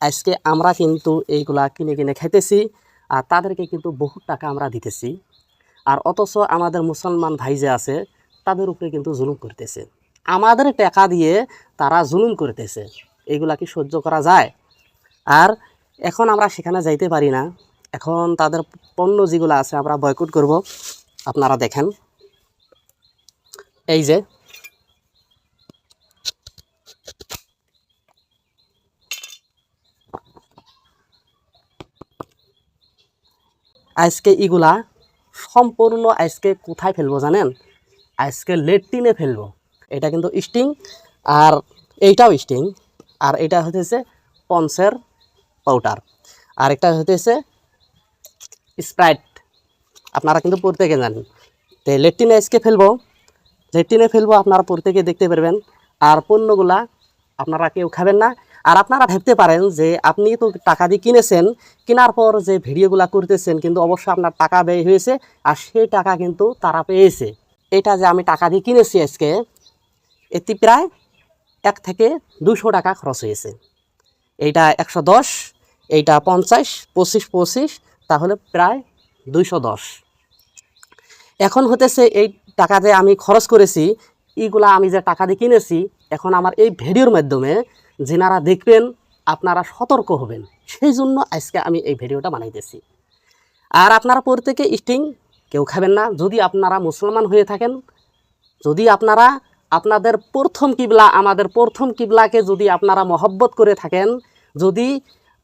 আজকে আমরা কিন্তু এইগুলা কিনে কিনে খাইতেছি আর তাদেরকে কিন্তু বহু টাকা আমরা দিতেছি। আর অথচ আমাদের মুসলমান ভাই যে আছে, তাদের উপরে কিন্তু জুলুম করতেছে। আমাদের টাকা দিয়ে তারা জুলুম করতেছে। এইগুলা কি সহ্য করা যায়? আর এখন আমরা সেখানে যাইতে পারি না। এখন তাদের পণ্য যেগুলো আছে আমরা বয়কট করব। আপনারা দেখেন। এই যে আজকে এগুলা সম্পূর্ণ আজকে কোথায় ফেলব জানেন? আজকে লেট্রিনে ফেলব। এটা কিন্তু স্টিং আর এইটাও স্টিং। আর এটা হতেছে পন্সের পাউডার। আর একটা হতেছে স্প্রাইট। আপনারা কিন্তু প্রত্যেকে জানেন। তো লেট্রিনে আজকে ফেলব। লেট্রিনে ফেলব আপনারা প্রত্যেকে দেখতে পারবেন। আর পণ্যগুলা আপনারা কেউ খাবেন না। আর আপনারা ভাবতে পারেন যে আপনি তো টাকা দিয়ে কিনেছেন, কেনার পর যে ভিডিওগুলা করতেছেন কিন্তু অবশ্যই আপনার টাকা ব্যয় হয়েছে আর সেই টাকা কিন্তু তারা পেয়েছে। এটা যে আমি টাকা দিয়ে কিনেছি আজকে এটি প্রায় এক থেকে দুশো টাকা খরচ হয়েছে। এইটা একশো দশ, এইটা পঞ্চাশ, পঁচিশ পঁচিশ, তাহলে প্রায় দুইশো দশ। এখন হতেছে এই টাকা যে আমি খরচ করেছি, এইগুলা আমি যে টাকা দিয়ে কিনেছি, এখন আমার এই ভিডিওর মাধ্যমে যেনারা দেখবেন আপনারা সতর্ক হবেন। সেই জন্য আজকে আমি এই ভিডিওটা বানাইতেছি। আর আপনারা প্রত্যেকে স্টিং কেউ খাবেন না। যদি আপনারা মুসলমান হয়ে থাকেন, যদি আপনারা আপনাদের প্রথম কিবলা, আমাদের প্রথম কিবলাকে যদি আপনারা মহব্বত করে থাকেন, যদি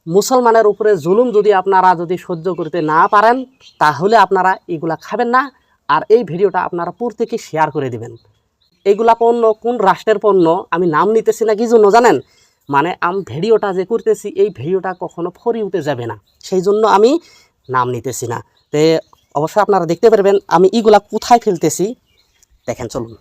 মুসলমানের উপরে জুলুম যদি আপনারা যদি সহ্য করতে না পারেন, তাহলে আপনারা এগুলা খাবেন না। আর এই ভিডিওটা আপনারা প্রত্যেকে শেয়ার করে দিবেন। এইগুলা পণ্য কোন রাষ্ট্রের পণ্য? আমি নাম নিতেছি না, কি জন্য জানেন? মানে আমি ভিডিওটা যে করতেছি, এই ভিডিওটা কখনো ফরি উঠে যাবে না। সেই জন্য আমি নাম নিতেছি না। তে অবশ্যই আপনারা দেখতে পারবেন, আমি ইগুলা কোথায় ফেলতেছি, দেখেন চলুন।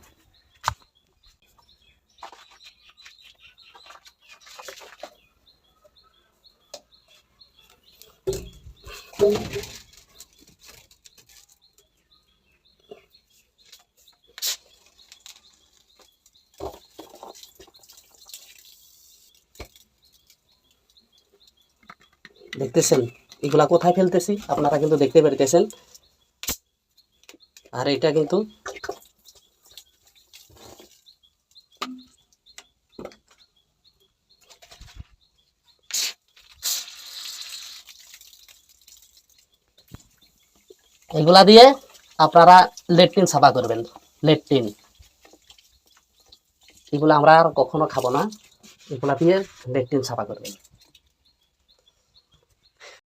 দেখতেছেন? এগুলা কোথায় ফেলতেছি? আপনারা কিন্তু দেখতে পারতেছেন আর এটা কিন্তু এগুলা দিয়ে আপনারা লেট্রিন সাফা করবেন। লেট্রিন। এগুলো আমরা আর কখনো খাব না। এগুলা দিয়ে লেট্রিন সাফা করবেন।